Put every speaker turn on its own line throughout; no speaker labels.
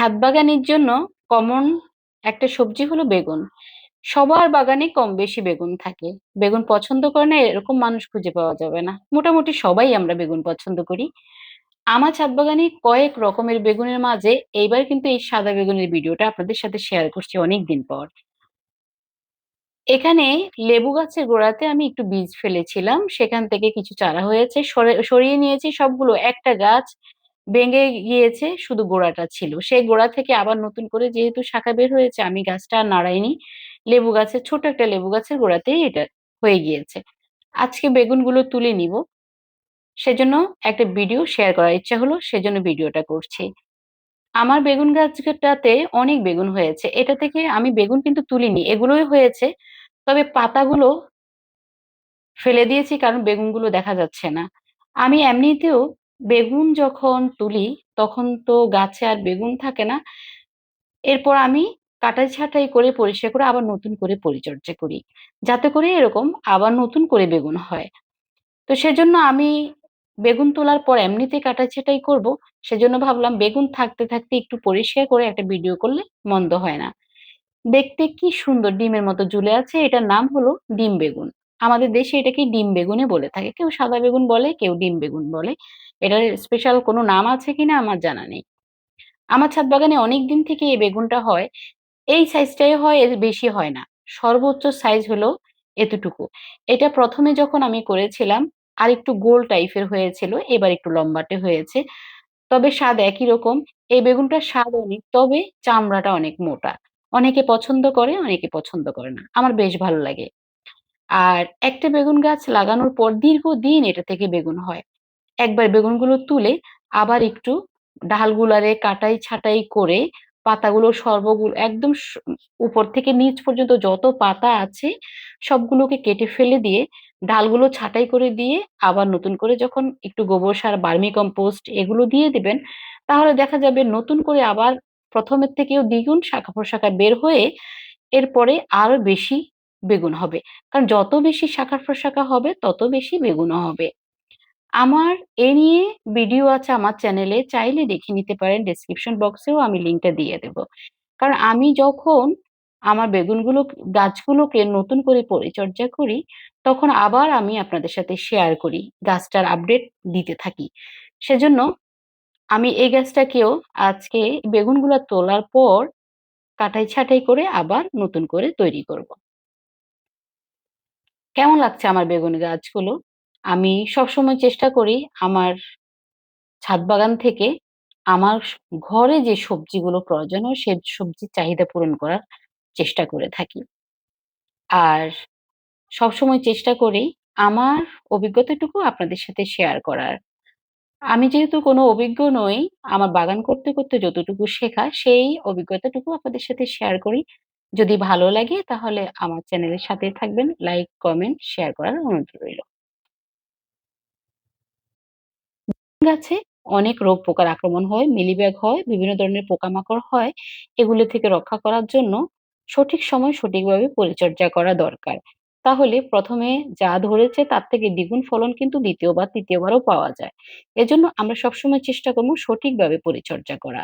ছাদ বাগানের জন্য কমন একটা সবজি হলো বেগুন। সবার বাগানে কম বেশি বেগুন থাকে। বেগুন পছন্দ করে না, এরকম মানুষ খুঁজে পাওয়া যাবে না। মোটামুটি সবাই আমরা বেগুন পছন্দ করি। আমার ছাদ বাগানে কয়েক রকমের বেগুনের মাঝে এইবার কিন্তু এই সাদা বেগুনের ভিডিওটা আপনাদের সাথে শেয়ার করছি অনেক দিন পর। এখানে লেবু গাছের গোড়াতে আমি একটু বীজ ফেলেছিলাম। সেখান থেকে কিছু চারা হয়েছে, সরে- সরিয়ে নিয়েছি সবগুলো। একটা গাছ ভেঙে গিয়েছে শুধু গোড়াটা ছিল। সেই গোড়া থেকে আবার নতুন করে যেহেতু শাখা বের হয়েছে, আমি গাছটা আর নাড়াইনি। লেবু গাছের ছোট একটা লেবু গাছের গোড়াতেই এটা হয়ে গিয়েছে। আজকে বেগুনগুলো তুলে নিব। সেজন্য একটা ভিডিও শেয়ার করার ইচ্ছা হলো, সেজন্য ভিডিওটা করছি। আমার বেগুন গাছটাতে অনেক বেগুন হয়েছে। এটা থেকে আমি বেগুন কিন্তু তুলিনি, এগুলোই হয়েছে। তবে পাতাগুলো ফেলে দিয়েছি, কারণ বেগুনগুলো দেখা যাচ্ছে না। আমি এমনিতেও বেগুন যখন তুলি, তখন তো গাছে আর বেগুন থাকে না। এরপর আমি কাটাই ছাঁটাই করে, পরিষ্কার করে আবার নতুন করে পরিচর্যা করি। যাতে করে এরকম আবার নতুন করে বেগুন হয়। তো সেজন্য আমি বেগুন তোলার পর এমনিতে কাটা ছাঁটাই করব। সেজন্য ভাবলাম বেগুন থাকতে থাকতে একটু পরিষ্কার করে একটা ভিডিও করলে মন্দ হয় না। দেখতে কি সুন্দর ডিমের মতো ঝুলে আছে। এটার নাম হলো ডিম বেগুন। আমাদের দেশে এটাকে ডিম বেগুনে বলে থাকে। কেউ সাদা বেগুন বলে, কেউ ডিম বেগুন বলে। এটার স্পেশাল কোনো নাম আছে কিনা আমার জানা নেই। আমার ছাদ বাগানে অনেক দিন থেকে এই বেগুনটা হয়। এই সাইজটাই হয়, এর বেশি হয় না। সর্বোচ্চ সাইজ হলো এতটুকু। এটা প্রথমে যখন আমি করেছিলাম, আর একটু গোল টাইপের হয়েছিল, এবার একটু লম্বাটে হয়েছে। তবে স্বাদ একই রকম। এই বেগুনটার স্বাদ অনেক, তবে চামড়াটা অনেক মোটা। অনেকে পছন্দ করে, অনেকে পছন্দ করে না। আমার বেশ ভালো লাগে। আর একটা বেগুন গাছ লাগানোর পর দীর্ঘদিন এটা থেকে বেগুন হয়। একবার বেগুনগুলো তুলে আবার একটু ডালগুলারে কাটাই ছাটাই করে পাতাগুলো সর্বগুলো একদম উপর থেকে নিচ পর্যন্ত যত পাতা আছে সবগুলোকে কেটে ফেলে দিয়ে ডালগুলো ছাঁটাই করে দিয়ে আবার নতুন করে যখন একটু গোবর সার, বার্মি কম্পোস্ট এগুলো দিয়ে দিবেন, তাহলে দেখা যাবে নতুন করে আবার প্রথমের থেকেও দ্বিগুণ শাখা প্রশাখা বের হয়ে এরপরে আরও বেশি বেগুন হবে। কারণ যত বেশি শাখা প্রশাখা হবে, তত বেশি বেগুনও হবে। আমার এ নিয়ে ভিডিও আছে আমার চ্যানেলে চাইলে দেখে নিতে পারেন ডেসক্রিপশন বক্সেও আমি লিঙ্কটা দিয়ে দেব। কারণ আমি যখন আমার বেগুনগুলো, গাছগুলোকে নতুন করে পরিচর্যা করি, তখন আবার আমি আপনাদের সাথে শেয়ার করি, গাছটার আপডেট দিতে থাকি। সেজন্য আমি এই গাছটাকেও আজকে বেগুনগুলো তোলার পর কাটাই ছাঁটাই করে আবার নতুন করে তৈরি করব। কেমন লাগছে আমার বেগুন গাছগুলো? আমি সবসময় চেষ্টা করি আমার ছাদ বাগান থেকে আমার ঘরে যে সবজিগুলো প্রয়োজন হয় সে সবজির চাহিদা পূরণ করার চেষ্টা করে থাকি। আর সবসময় চেষ্টা করি আমার অভিজ্ঞতাটুকু আপনাদের সাথে শেয়ার করার। আমি যেহেতু কোনো অভিজ্ঞ নই, আমার বাগান করতে করতে যতটুকু শেখা সেই অভিজ্ঞতাটুকু আপনাদের সাথে শেয়ার করি। যদি ভালো লাগে তাহলে আমার চ্যানেলের সাথে থাকবেন লাইক কমেন্ট শেয়ার করার অনুরোধ রইল। গাছে অনেক রোগ পোকার আক্রমণ হয় মিলিবাগ হয়, বিভিন্ন ধরনের পোকামাকড় হয়। এগুলো থেকে রক্ষা করার জন্য সঠিক সময় সঠিকভাবে পরিচর্যা করা দরকার। তাহলে প্রথমে যা ধরেছে তার থেকে দ্বিগুণ ফলন কিন্তু দ্বিতীয়বার তৃতীয়বারও পাওয়া যায়। এজন্য আমরা সবসময় চেষ্টা করব সঠিকভাবে পরিচর্যা করা।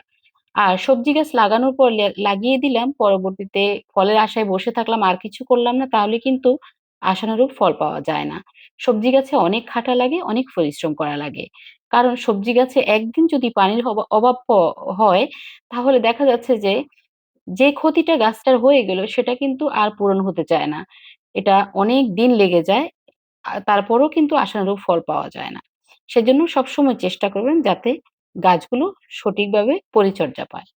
আর সবজি গাছ লাগানোর পর লাগিয়ে দিলাম, পরবর্তীতে ফলের আশায় বসে থাকলাম, আর কিছু করলাম না, তাহলে কিন্তু আশানুরূপ ফল পাওয়া যায় না। সবজি গাছে অনেক খাটা লাগে, অনেক পরিশ্রম করা লাগে। কারণ সবজি গাছে একদিন যদি পানির অভাব প- হয়, তাহলে দেখা যাচ্ছে যে যে ক্ষতিটা গাছটার হয়ে গেল, সেটা কিন্তু আর পূরণ হতে চায় না। এটা অনেক দিন লেগে যায় তারপরেও কিন্তু আশানুরূপ ফল পাওয়া যায় না। সেজন্য সবসময় চেষ্টা করবেন যাতে গাছগুলো সঠিকভাবে পরিচর্যা পায়।